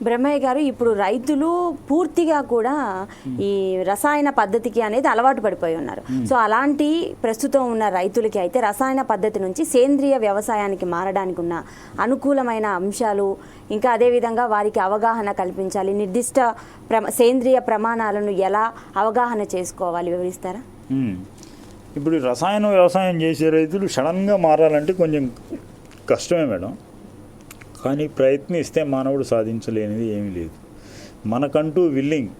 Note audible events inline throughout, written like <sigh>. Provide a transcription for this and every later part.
బ్రహ్మయ్య గారు ఇప్పుడు రైతులు పూర్తిగా కూడా ఈ రసాయన పద్ధతికి అనేది అలవాటు పడిపోయి ఉన్నారు. సో అలాంటి ప్రస్తుతం ఉన్న రైతులకి అయితే రసాయన పద్ధతి నుంచి సేంద్రియ వ్యవసాయానికి మారడానికి ఉన్న అనుకూలమైన అంశాలు ఇంకా అదేవిధంగా వారికి అవగాహన కల్పించాలి నిర్దిష్ట ప్రమ సేంద్రియ ప్రమాణాలను ఎలా అవగాహన చేసుకోవాలి వివరిస్తారా? మ్మ్. ఇప్పుడు రసాయన వ్యవసాయం చేసే రైతులు సడన్గా మారాలంటే కొంచెం కష్టమే మేడం. కానీ ప్రయత్నిస్తే మానవుడు సాధించలేనిది ఏమీ లేదు. మనకంటూ విల్లింగ్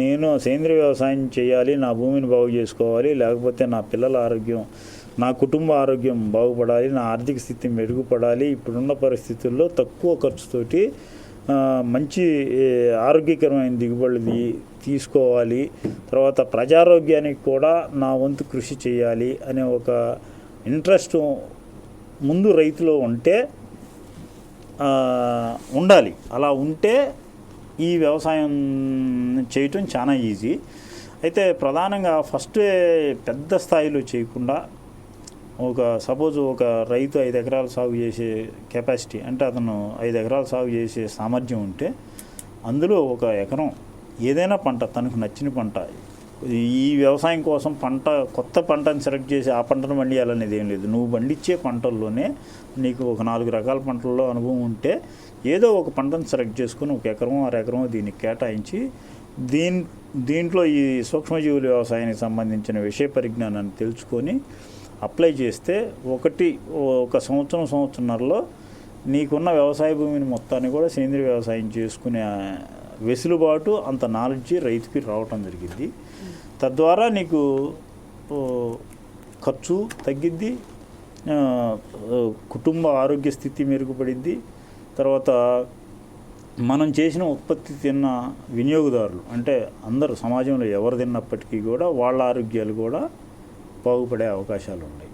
నేను సేంద్రియ వ్యవసాయం చేయాలి నా భూమిని బాగు చేసుకోవాలి లేకపోతే నా పిల్లల ఆరోగ్యం నా కుటుంబ ఆరోగ్యం బాగుపడాలి నా ఆర్థిక స్థితి మెరుగుపడాలి ఇప్పుడున్న పరిస్థితుల్లో తక్కువ ఖర్చుతోటి మంచి ఆరోగ్యకరమైన దిగుబడులు తీసుకోవాలి. తర్వాత ప్రజారోగ్యానికి కూడా నా వంతు కృషి చేయాలి అనే ఒక ఇంట్రెస్ట్ ముందు రైతులో ఉంటే ఉండాలి. అలా ఉంటే ఈ వ్యవసాయం చేయటం చాలా ఈజీ. అయితే ప్రధానంగా ఫస్ట్ పెద్ద స్థాయిలో చేయకుండా ఒక సపోజ్ ఒక రైతు ఐదు ఎకరాలు సాగు చేసే కెపాసిటీ అంటే అతను ఐదు ఎకరాలు సాగు చేసే సామర్థ్యం ఉంటే అందులో ఒక ఎకరం ఏదైనా పంట తనకు నచ్చిన పంట ఈ వ్యవసాయం కోసం పంట కొత్త పంటను సెలెక్ట్ చేసి ఆ పంటను పండియాలనేది ఏం లేదు. నువ్వు పండించే పంటల్లోనే నీకు ఒక నాలుగు రకాల పంటల్లో అనుభవం ఉంటే ఏదో ఒక పంటను సెలెక్ట్ చేసుకుని ఒక ఎకరం అర ఎకరం దీనికి కేటాయించి దీని దీంట్లో ఈ సూక్ష్మజీవుల వ్యవసాయానికి సంబంధించిన విషయ పరిజ్ఞానాన్ని తెలుసుకొని అప్లై చేస్తే ఒకటి ఒక సంవత్సరం సంవత్సరంలో నీకున్న వ్యవసాయ భూమిని మొత్తాన్ని కూడా సేంద్రియ వ్యవసాయం చేసుకునే వెసులుబాటు అంత నాలెడ్జ్ రైతుకి రావటం జరిగింది. తద్వారా నీకు ఖర్చు తగ్గిద్ది కుటుంబ ఆరోగ్య స్థితి మెరుగుపడిద్ది. తర్వాత మనం చేసిన ఉత్పత్తి తిన్న వినియోగదారులు అంటే అందరూ సమాజంలో ఎవరు తిన్నప్పటికీ కూడా వాళ్ళ ఆరోగ్యాలు కూడా బాగుపడే అవకాశాలు ఉన్నాయి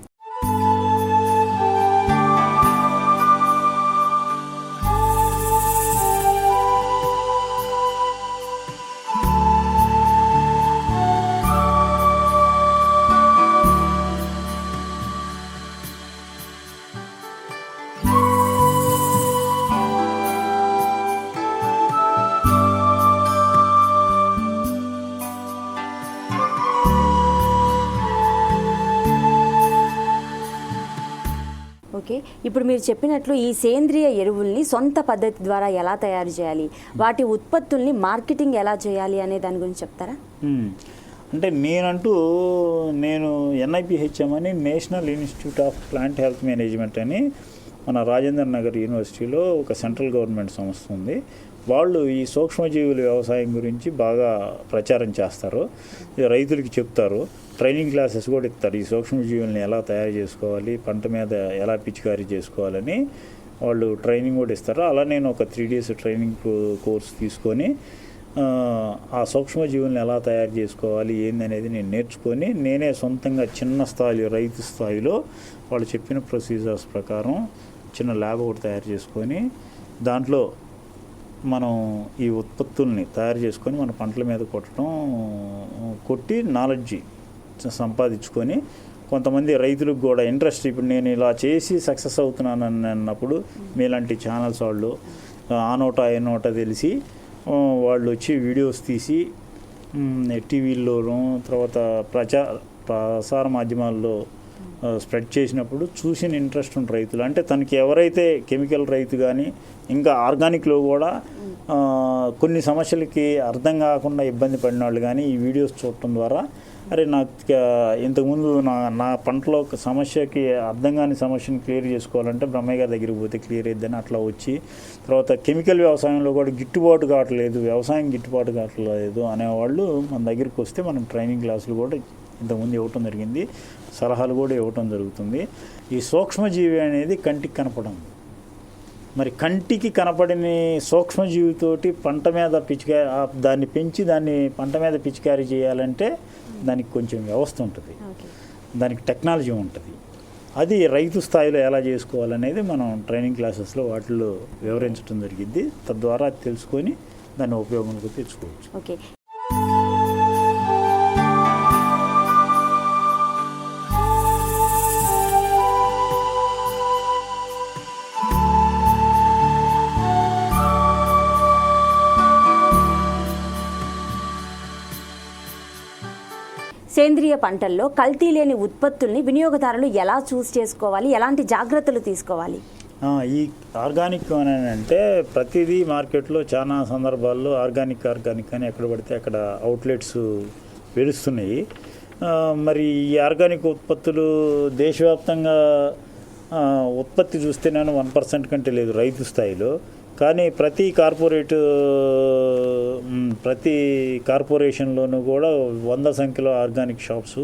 ఓకే ఇప్పుడు మీరు చెప్పినట్లు ఈ సేంద్రియ ఎరువుల్ని సొంత పద్ధతి ద్వారా ఎలా తయారు చేయాలి? వాటి ఉత్పత్తుల్ని మార్కెటింగ్ ఎలా చేయాలి అనే దాని గురించి చెప్తారా? అంటే నేనంటూ నేను ఎన్ఐపిహెచ్ఎం అని national institute of plant health management అని మన రాజేంద్ర నగర్ యూనివర్సిటీలో ఒక సెంట్రల్ గవర్నమెంట్ సంస్థ ఉంది. వాళ్ళు ఈ సూక్ష్మజీవుల వ్యవసాయం గురించి బాగా ప్రచారం చేస్తారు. రైతులకి చెప్తారు. ట్రైనింగ్ క్లాసెస్ కూడా ఇస్తారు. ఈ సూక్ష్మజీవుల్ని ఎలా తయారు చేసుకోవాలి పంట మీద ఎలా పిచికారీ చేసుకోవాలని వాళ్ళు ట్రైనింగ్ కూడా ఇస్తారు. అలా నేను ఒక త్రీ డేస్ ట్రైనింగ్ కోర్స్ తీసుకొని ఆ, ఆ సూక్ష్మజీవుల్ని ఎలా తయారు చేసుకోవాలి ఏందనేది నేను నేర్చుకొని నేనే సొంతంగా చిన్న స్థాయిలో రైతు స్థాయిలో వాళ్ళు చెప్పిన ప్రొసీజర్స్ ప్రకారం చిన్న ల్యాబ్ ఒకటి తయారు చేసుకొని దాంట్లో మనం ఈ ఉత్పత్తుల్ని తయారు చేసుకొని మన పంటల మీద కొట్టడం కొట్టి నాలెడ్జి సంపాదించుకొని కొంతమంది రైతులకు కూడా ఇంట్రెస్ట్. ఇప్పుడు నేను ఇలా చేసి సక్సెస్ అవుతున్నానని అన్నప్పుడు మీలాంటి ఛానల్స్ వాళ్ళు ఆ నోట ఏ నోట తెలిసి వాళ్ళు వచ్చి వీడియోస్ తీసి టీవీల్లోనూ తర్వాత ప్రచార ప్రసార మాధ్యమాల్లో స్ప్రెడ్ చేసినప్పుడు చూసిన ఇంట్రెస్ట్ ఉన్న రైతులు. అంటే తనకి ఎవరైతే కెమికల్ రైతు కానీ ఇంకా ఆర్గానిక్లో కూడా కొన్ని సమస్యలకి అర్థం కాకుండా ఇబ్బంది పడిన వాళ్ళు కానీ ఈ వీడియోస్ చూడటం ద్వారా అరే నాకు ఇంతకుముందు నా నా పంటలో ఒక సమస్యకి అర్థం కాని సమస్యను క్లియర్ చేసుకోవాలంటే బ్రహ్మయ్య గారి దగ్గరికి పోతే క్లియర్ అయిద్దని అట్లా వచ్చి తర్వాత కెమికల్ వ్యవసాయంలో కూడా గిట్టుబాటు కావట్లేదు వ్యవసాయం గిట్టుబాటు కావట్లేదు అనేవాళ్ళు మన దగ్గరికి వస్తే మనం ట్రైనింగ్ క్లాసులు కూడా ఇంతకుముందు ఇవ్వటం జరిగింది. సలహాలు కూడా ఇవ్వటం జరుగుతుంది. ఈ సూక్ష్మజీవి అనేది కంటికి కనపడం మరి కంటికి కనపడని సూక్ష్మజీవితోటి పంట మీద పిచికా ఆ దాన్ని పెంచి దాన్ని పంట మీద పిచికారీ చేయాలంటే దానికి కొంచెం వ్యవస్థ ఉంటుంది. దానికి టెక్నాలజీ ఉంటుంది. అది రైతు స్థాయిలో ఎలా చేసుకోవాలనేది మనం ట్రైనింగ్ క్లాసెస్లో వాటిల్లో వివరించడం జరిగింది తద్వారా తెలుసుకొని దాన్ని ఉపయోగంలోకి తెచ్చుకోవచ్చు ఓకే. సేంద్రియ పంటల్లో కల్తీ లేని ఉత్పత్తుల్ని వినియోగదారులు ఎలా చూస్ చేసుకోవాలి? ఎలాంటి జాగ్రత్తలు తీసుకోవాలి? ఈ ఆర్గానిక్ అని అంటే ప్రతిదీ మార్కెట్లో చాలా సందర్భాల్లో ఆర్గానిక్ ఆర్గానిక్ అని ఎక్కడ పడితే అక్కడ అవుట్లెట్స్ వెలుస్తున్నాయి మరి ఈ ఆర్గానిక్ ఉత్పత్తులు దేశవ్యాప్తంగా ఉత్పత్తి చూస్తే వన్ పర్సెంట్ కంటే లేదు రైతు స్థాయిలో. కానీ ప్రతి కార్పొరేట్ ప్రతి కార్పొరేషన్లోనూ కూడా వంద సంఖ్యలో ఆర్గానిక్ షాప్స్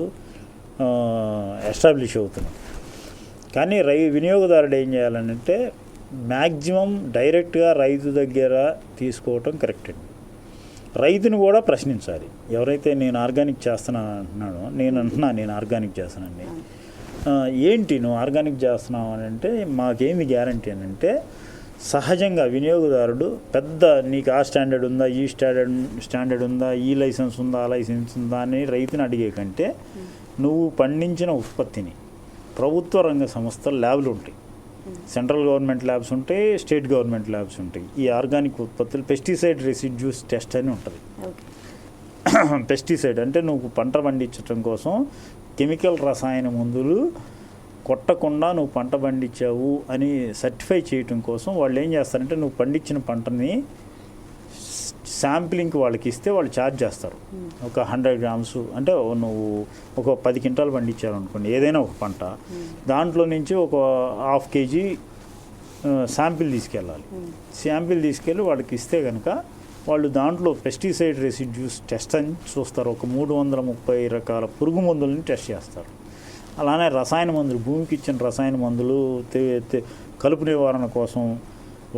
ఎస్టాబ్లిష్ అవుతున్నాయి. కానీ రై వినియోగదారుడు ఏం చేయాలంటే మ్యాక్సిమం డైరెక్ట్గా రైతు దగ్గర తీసుకోవటం కరెక్ట్. అండి రైతుని కూడా ప్రశ్నించాలి. ఎవరైతే నేను ఆర్గానిక్ చేస్తున్నాను అంటున్నానో నేను అంటున్నా నేను ఆర్గానిక్ చేస్తానండి ఏంటి నువ్వు ఆర్గానిక్ చేస్తున్నావు అని అంటే మాకేమి గ్యారంటీ అని అంటే సహజంగా వినియోగదారుడు పెద్ద నీకు ఆ స్టాండర్డ్ ఉందా ఈ స్టాండర్డ్ స్టాండర్డ్ ఉందా ఈ లైసెన్స్ ఉందా ఆ లైసెన్స్ ఉందా అని రైతుని అడిగే కంటే నువ్వు పండించిన ఉత్పత్తిని ప్రభుత్వ రంగ సంస్థల ల్యాబ్లు ఉంటాయి. సెంట్రల్ గవర్నమెంట్ ల్యాబ్స్ ఉంటాయి స్టేట్ గవర్నమెంట్ ల్యాబ్స్ ఉంటాయి. ఈ ఆర్గానిక్ ఉత్పత్తులు పెస్టిసైడ్ రెసిడ్యూస్ టెస్ట్ అని ఉంటుంది. <coughs> పెస్టిసైడ్ అంటే నువ్వు పంట పండించడం కోసం కెమికల్ రసాయన మందులు కొట్టకుండా నువ్వు పంట పండించావు అని సర్టిఫై చేయటం కోసం వాళ్ళు ఏం చేస్తారంటే నువ్వు పండించిన పంటని శాంప్లింగ్కి వాళ్ళకి ఇస్తే వాళ్ళు ఛార్జ్ చేస్తారు. ఒక హండ్రెడ్ గ్రామ్స్ అంటే నువ్వు ఒక పది క్వింటాలు పండించారు అనుకోండి ఏదైనా ఒక పంట. దాంట్లో నుంచి ఒక హాఫ్ కేజీ శాంపిల్ తీసుకెళ్ళాలి. శాంపిల్ తీసుకెళ్ళి వాళ్ళకి ఇస్తే కనుక వాళ్ళు దాంట్లో పెస్టిసైడ్ రెసిడ్యూస్ టెస్ట్ అని చూస్తారు. ఒక మూడు వందల ముప్పై రకాల పురుగు మందులని టెస్ట్ చేస్తారు. అలానే రసాయన మందులు భూమికి ఇచ్చిన రసాయన మందులు కలుపు నివారణ కోసం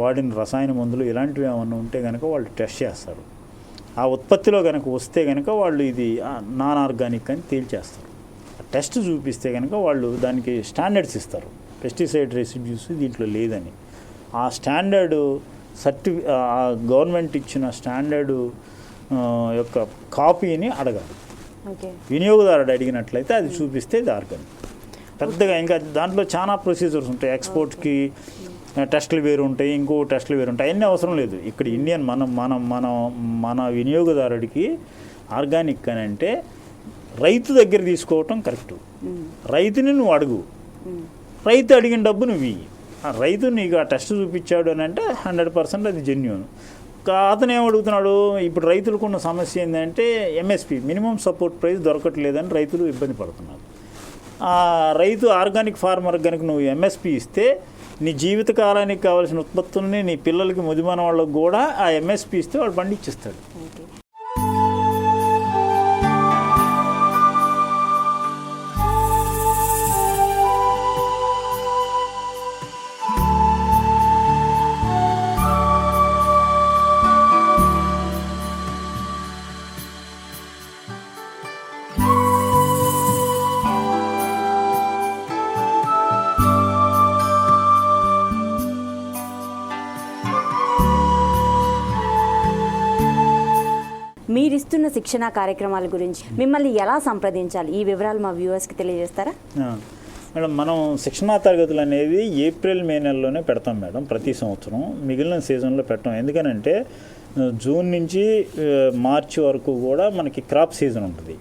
వాడిన రసాయన మందులు ఇలాంటివి ఏమన్నా ఉంటే కనుక వాళ్ళు టెస్ట్ చేస్తారు. ఆ ఉత్పత్తిలో కనుక వస్తే కనుక వాళ్ళు ఇది నాన్ ఆర్గానిక్ అని తేల్చేస్తారు. టెస్ట్ చూపిస్తే కనుక వాళ్ళు దానికి స్టాండర్డ్స్ ఇస్తారు. పెస్టిసైడ్ రెసిడ్యూస్ దీంట్లో లేదని. ఆ స్టాండర్డ్ సర్టి గవర్నమెంట్ ఇచ్చిన స్టాండర్డు యొక్క కాపీని అడగాలి. వినియోగదారుడు అడిగినట్లయితే అది చూపిస్తే ఇది ఆర్గానిక్. పెద్దగా ఇంకా దాంట్లో చాలా ప్రొసీజర్స్ ఉంటాయి. ఎక్స్పోర్ట్కి టెస్టులు వేరు ఉంటాయి ఇంకో టెస్టులు వేరు ఉంటాయి. అన్నీ అవసరం లేదు. ఇక్కడ ఇండియన్ మనం మనం మనం మన వినియోగదారుడికి ఆర్గానిక్ అని అంటే రైతు దగ్గర తీసుకోవటం కరెక్ట్. రైతుని నువ్వు అడుగు. రైతు అడిగిన డబ్బు నువ్వు ఆ రైతు నీకు ఆ టెస్ట్ చూపించాడు అని అంటే హండ్రెడ్ పర్సెంట్ అది జెన్యున్. అతను ఏమడుగుతున్నాడు? ఇప్పుడు రైతులకు ఉన్న సమస్య ఏంటంటే ఎంఎస్పి మినిమం సపోర్ట్ ప్రైస్ దొరకట్లేదని రైతులు ఇబ్బంది పడుతున్నారు. ఆ రైతు ఆర్గానిక్ ఫార్మర్ కనుక నువ్వు ఎంఎస్పి ఇస్తే నీ జీవిత కాలానికి కావాల్సిన ఉత్పత్తుల్ని నీ పిల్లలకి ముదిమన వాళ్ళకి కూడా ఆ ఎంఎస్పి ఇస్తే వాళ్ళు పండించిస్తాడు శిక్షణ కార్యక్రమాల గురించి మిమ్మల్ని ఎలా సంప్రదించాలి? ఈ వివరాలు మా వ్యూవర్స్కి తెలియజేస్తారా? మేడం మనం శిక్షణా తరగతులు అనేది ఏప్రిల్ మే నెలలోనే పెడతాం మేడం ప్రతి సంవత్సరం. మిగిలిన సీజన్లో పెట్టాం. ఎందుకనంటే జూన్ నుంచి మార్చి వరకు కూడా మనకి క్రాప్ సీజన్ ఉంటుంది.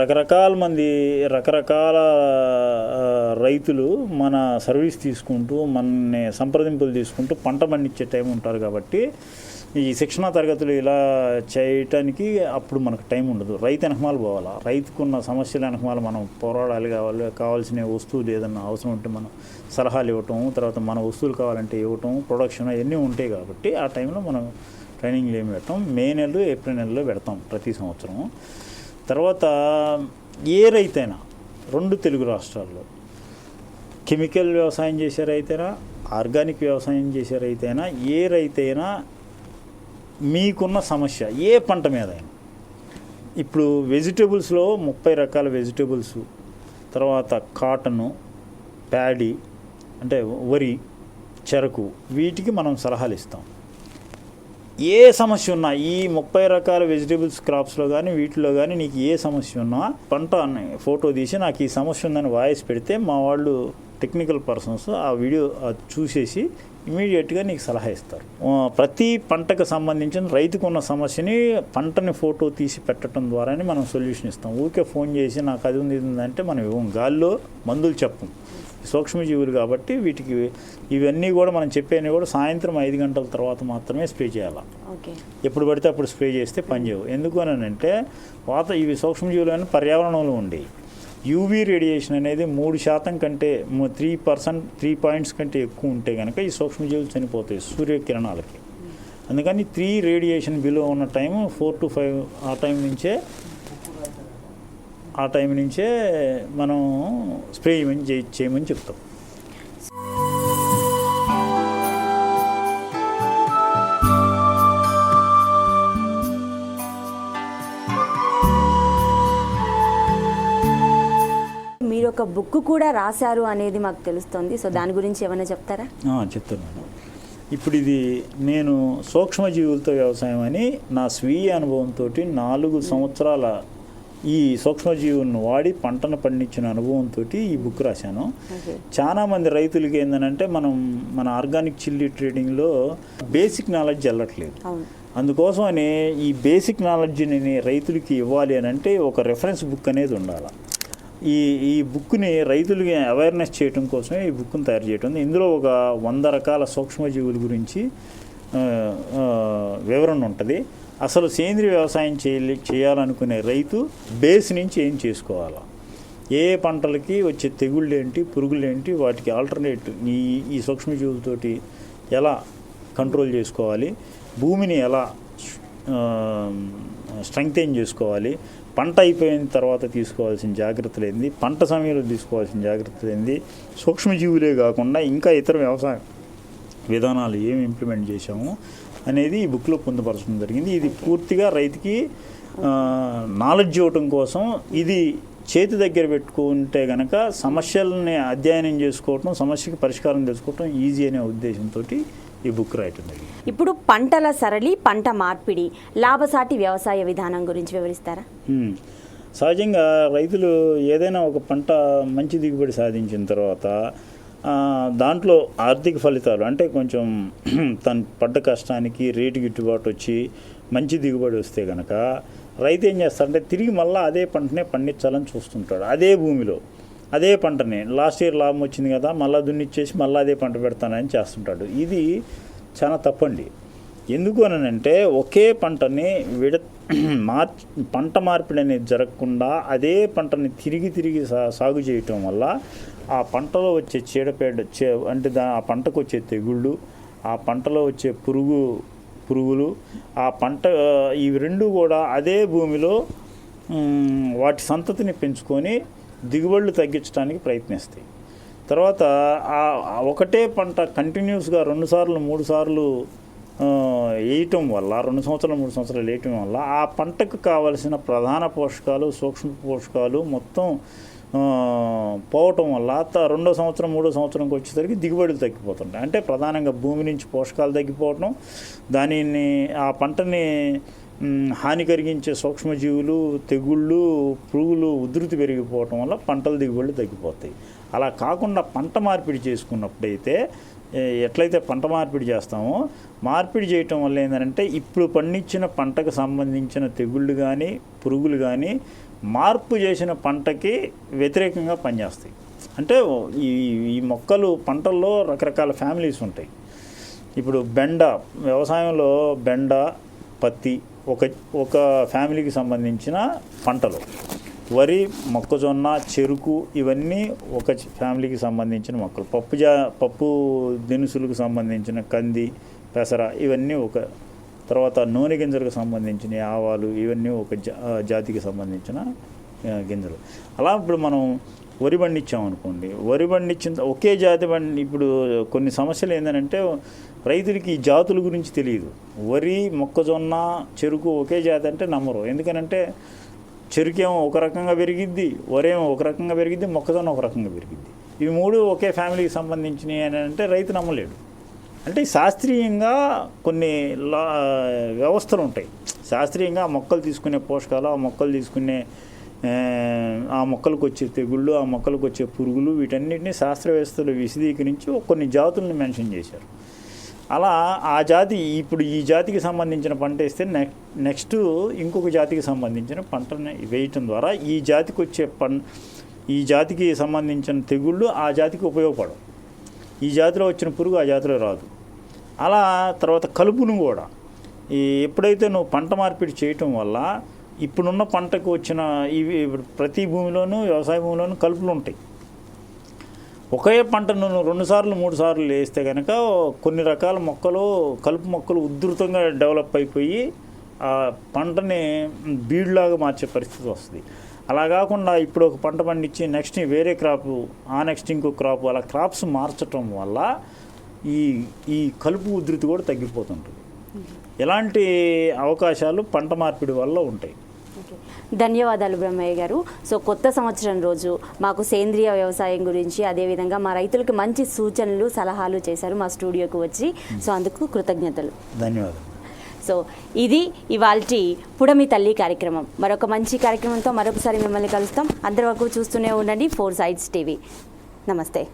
రకరకాల మంది రకరకాల రైతులు మన సర్వీస్ తీసుకుంటూ మనని సంప్రదింపులు తీసుకుంటూ పంట పండించే టైం ఉంటారు కాబట్టి ఈ శిక్షణా తరగతులు ఇలా చేయటానికి అప్పుడు మనకు టైం ఉండదు. రైతు వెనకమాల పోవాలా? రైతుకున్న సమస్యల వెనకమాల మనం పోరాడాలి కావాలి కావాల్సిన వస్తువులు ఏదన్నా అవసరం ఉంటే మనం సలహాలు ఇవ్వటం తర్వాత మన వస్తువులు కావాలంటే ఇవ్వటం ప్రొడక్షన్ అవన్నీ ఉంటాయి కాబట్టి ఆ టైంలో మనం ట్రైనింగ్లు ఏమి పెట్టాం మే నెలలో ఏప్రిల్ నెలలో పెడతాం ప్రతి సంవత్సరం. తర్వాత ఏ రైతైనా రెండు తెలుగు రాష్ట్రాల్లో కెమికల్ వ్యవసాయం చేసే రైతైనా ఆర్గానిక్ వ్యవసాయం చేసే రైతైనా ఏ రైతైనా మీకున్న సమస్య ఏ పంట మీద అయినా. ఇప్పుడు వెజిటేబుల్స్లో ముప్పై రకాల వెజిటేబుల్స్ తర్వాత కాటను ప్యాడీ అంటే వరి చెరకు వీటికి మనం సలహాలు ఇస్తాం. ఏ సమస్య ఉన్నా ఈ ముప్పై రకాల వెజిటేబుల్స్ క్రాప్స్లో కానీ వీటిలో కానీ నీకు ఏ సమస్య ఉన్నా పంట ఫోటో తీసి నాకు ఈ సమస్య ఉందని వాయిస్ పెడితే మా వాళ్ళు టెక్నికల్ పర్సన్స్ ఆ వీడియో అది చూసేసి ఇమీడియట్గా నీకు సలహా ఇస్తారు. ప్రతి పంటకు సంబంధించిన రైతుకు ఉన్న సమస్యని పంటని ఫోటో తీసి పెట్టడం ద్వారానే మనం సొల్యూషన్ ఇస్తాం. ఊరికే ఫోన్ చేసి నాకు అది ఉంది అంటే మనం ఇవ్వం. గాల్లో మందులు చెప్పం. సూక్ష్మజీవులు కాబట్టి వీటికి ఇవన్నీ కూడా మనం చెప్పేవి కూడా సాయంత్రం ఐదు గంటల తర్వాత మాత్రమే స్ప్రే చేయాలి. ఎప్పుడు పడితే అప్పుడు స్ప్రే చేస్తే పనిచేయవు ఎందుకు అని అంటే వాత ఇవి సూక్ష్మజీవులు అని పర్యావరణంలో ఉండేవి యూవీ రేడియేషన్ అనేది మూడు శాతం కంటే త్రీ పర్సెంట్ త్రీ పాయింట్స్ కంటే ఎక్కువ ఉంటే కనుక ఈ సూక్ష్మజీవులు చనిపోతాయి సూర్యకిరణాలకి. అందుకని త్రీ రేడియేషన్ బిలో ఉన్న టైం ఫోర్ టు ఫైవ్ ఆ టైం నుంచే ఆ టైం నుంచే మనం స్ప్రే చేయమని చేయమని చెప్తాం. ఒక బుక్ కూడా రాశారు అనేది మాకు తెలుస్తుంది. సో దాని గురించి ఏమైనా చెప్తారా? చెప్తున్నాను. ఇప్పుడు ఇది నేను సూక్ష్మజీవులతో వ్యవసాయం అని నా స్వీయ అనుభవంతో నాలుగు సంవత్సరాల ఈ సూక్ష్మజీవులను వాడి పంటను పండించిన అనుభవంతో ఈ బుక్ రాశాను. ఓకే. చాలా మంది రైతులకి ఏంటంటే మనం మన ఆర్గానిక్ చిల్లీ ట్రేడింగ్లో బేసిక్ నాలెడ్జ్ వెళ్ళట్లేదు అందుకోసమని ఈ బేసిక్ నాలెడ్జ్ని రైతులకి ఇవ్వాలి అని అంటే ఒక రెఫరెన్స్ బుక్ అనేది ఉండాలి. ఈ ఈ బుక్ని రైతులకి అవేర్నెస్ చేయడం కోసమే ఈ బుక్ని తయారు చేయడం ఇందులో ఒక వంద రకాల సూక్ష్మజీవుల గురించి వివరణ ఉంటుంది. అసలు సేంద్రియ వ్యవసాయం చేయాలి చేయాలనుకునే రైతు బేస్ నుంచి ఏం చేసుకోవాలా? ఏ పంటలకి వచ్చే తెగుళ్ళు ఏంటి పురుగులు ఏంటి వాటికి ఆల్టర్నేట్ ఈ ఈ సూక్ష్మజీవులతోటి ఎలా కంట్రోల్ చేసుకోవాలి? భూమిని ఎలా స్ట్రెంగ్తైన్ చేసుకోవాలి? పంట అయిపోయిన తర్వాత తీసుకోవాల్సిన జాగ్రత్తలు ఏంది? పంట సమయంలో తీసుకోవాల్సిన జాగ్రత్తలు ఏంది? సూక్ష్మజీవులే కాకుండా ఇంకా ఇతర వ్యవసాయ విధానాలు ఏమి ఇంప్లిమెంట్ చేశాము అనేది ఈ బుక్లో పొందుపరచడం జరిగింది. ఇది పూర్తిగా రైతుకి నాలెడ్జ్ ఇవ్వటం కోసం ఇది చేతి దగ్గర పెట్టుకుంటే గనక సమస్యలని అధ్యయనం చేసుకోవటం సమస్యకి పరిష్కారం తెలుసుకోవటం ఈజీ అనే ఉద్దేశంతో ఈ బుక్ రాయటం ఇప్పుడు పంటల సరళి పంట మార్పిడి లాభసాటి వ్యవసాయ విధానం గురించి వివరిస్తారా. సహజంగా రైతులు ఏదైనా ఒక పంట మంచి దిగుబడి సాధించిన తర్వాత దాంట్లో ఆర్థిక ఫలితాలు అంటే కొంచెం <clears throat> తన పడ్డ కష్టానికి రేటు గిట్టుబాటు వచ్చి మంచి దిగుబడి వస్తే కనుక రైతు ఏం చేస్తాడంటే తిరిగి మళ్ళీ అదే పంటనే పండించాలని చూస్తుంటాడు. అదే భూమిలో అదే పంటని. లాస్ట్ ఇయర్ లాభం వచ్చింది కదా మళ్ళీ దున్నిచ్చేసి మళ్ళీ అదే పంట పెడతానని చేస్తుంటాడు. ఇది చాలా తప్పండి. ఎందుకు అని అంటే ఒకే పంటని విడ <clears throat> మార్ పంట మార్పిడి అనేది జరగకుండా అదే పంటని తిరిగి తిరిగి సా సాగు చేయటం వల్ల ఆ పంటలో వచ్చే చీడపేడ చే అంటే దా ఆ పంటకు వచ్చే తెగుళ్ళు ఆ పంటలో వచ్చే పురుగు పురుగులు ఆ పంట ఇవి రెండు కూడా అదే భూమిలో వాటి సంతతిని పెంచుకొని దిగుబడులు తగ్గించడానికి ప్రయత్నిస్తాయి. తర్వాత ఆ ఒకటే పంట కంటిన్యూస్గా రెండు సార్లు మూడు సార్లు వేయటం వల్ల రెండు సంవత్సరాలు మూడు సంవత్సరాలు వేయటం వల్ల ఆ పంటకు కావలసిన ప్రధాన పోషకాలు సూక్ష్మ పోషకాలు మొత్తం పోవటం వల్ల రెండో సంవత్సరం మూడో సంవత్సరంకి వచ్చేసరికి దిగుబడులు తగ్గిపోతుంటాయి. అంటే ప్రధానంగా భూమి నుంచి పోషకాలు తగ్గిపోవటం దానిని ఆ పంటని హాని కలిగించే సూక్ష్మజీవులు తెగుళ్ళు పురుగులు ఉధృతి పెరిగిపోవటం వల్ల పంటల దిగుబడులు తగ్గిపోతాయి. అలా కాకుండా పంట మార్పిడి చేసుకున్నప్పుడైతే ఎట్లయితే పంట మార్పిడి చేస్తామో మార్పిడి చేయటం వల్ల ఏంటంటే ఇప్పుడు పండించిన పంటకు సంబంధించిన తెగుళ్ళు కానీ పురుగులు కానీ మార్పు చేసిన పంటకి వ్యతిరేకంగా పనిచేస్తాయి. అంటే ఈ ఈ మొక్కలు పంటల్లో రకరకాల ఫ్యామిలీస్ ఉంటాయి. ఇప్పుడు బెండ వ్యవసాయంలో బెండ పత్తి ఒక ఒక ఫ్యామిలీకి సంబంధించిన పంటలు. వరి మొక్కజొన్న చెరుకు ఇవన్నీ ఒక ఫ్యామిలీకి సంబంధించిన మొక్కలు. పప్పు జా పప్పు దినుసులకు సంబంధించిన కంది పెసర ఇవన్నీ ఒక తర్వాత నూనె గింజలకు సంబంధించిన ఆవాలు ఇవన్నీ ఒక జా జాతికి సంబంధించిన గింజలు. అలా ఇప్పుడు మనం వరి పండించాం అనుకోండి వరి పండించిన ఒకే జాతి పండి ఇప్పుడు కొన్ని సమస్యలు ఏంటంటే రైతులకి ఈ జాతుల గురించి తెలియదు. వరి మొక్కజొన్న చెరుకు ఒకే జాతి అంటే నమ్మరు. ఎందుకనంటే చెరుకేమో ఒక రకంగా పెరిగిద్ది వరేమో ఒక రకంగా పెరిగిద్ది మొక్కజొన్న ఒక రకంగా పెరిగిద్ది. ఇవి మూడు ఒకే ఫ్యామిలీకి సంబంధించినవి అని అంటే రైతు నమ్మలేడు. అంటే శాస్త్రీయంగా కొన్ని లా వ్యవస్థలు ఉంటాయి. శాస్త్రీయంగా మొక్కలు తీసుకునే పోషకాలు ఆ మొక్కలు తీసుకునే ఆ, మొక్కలకు వచ్చే తెగుళ్ళు ఆ మొక్కలకు వచ్చే పురుగులు వీటన్నిటిని శాస్త్రవేత్తలు విశదీకరించి కొన్ని జాతులను మెన్షన్ చేశారు. అలా ఆ జాతి ఇప్పుడు ఈ జాతికి సంబంధించిన పంట వేస్తే నెక్స్ట్ నెక్స్ట్ ఇంకొక జాతికి సంబంధించిన పంటను వేయటం ద్వారా ఈ జాతికి వచ్చే పం ఈ జాతికి సంబంధించిన తెగుళ్ళు ఆ జాతికి ఉపయోగపడవు. ఈ జాతిలో వచ్చిన పురుగు ఆ జాతిలో రాదు. అలా తర్వాత కలుపును కూడా. ఈ ఎప్పుడైతే నువ్వు పంట మార్పిడి చేయటం వల్ల ఇప్పుడున్న పంటకు వచ్చిన ఇవి ప్రతి భూమిలోనూ వ్యవసాయ భూమిలోనూ కలుపులు ఉంటాయి. ఒకే పంటను రెండు సార్లు మూడు సార్లు వేస్తే కనుక కొన్ని రకాల మొక్కలు కలుపు మొక్కలు ఉధృతంగా డెవలప్ అయిపోయి ఆ పంటని బీడ్లాగా మార్చే పరిస్థితి వస్తుంది. అలా కాకుండా ఇప్పుడు ఒక పంట పండించి నెక్స్ట్ వేరే క్రాప్ ఆ నెక్స్ట్ ఇంకో క్రాప్ అలా క్రాప్స్ మార్చటం వల్ల ఈ ఈ కలుపు ఉధృతి కూడా తగ్గిపోతుంటుంది. ఎలాంటి అవకాశాలు పంట మార్పిడి వల్ల ఉంటాయి. ధన్యవాదాలు బ్రహ్మయ్య గారు. సో కొత్త సంవత్సరం రోజు మాకు సేంద్రియ వ్యవసాయం గురించి అదేవిధంగా మా రైతులకు మంచి సూచనలు సలహాలు చేశారు మా స్టూడియోకి వచ్చి. సో అందుకు కృతజ్ఞతలు. ధన్యవాదాలు. సో ఇది ఇవాల్టి పుడమి తల్లి కార్యక్రమం. మరొక మంచి కార్యక్రమంతో మరొకసారి మిమ్మల్ని కలుస్తాం. అందరి వరకు చూస్తూనే ఉండండి. Four sides TV. నమస్తే.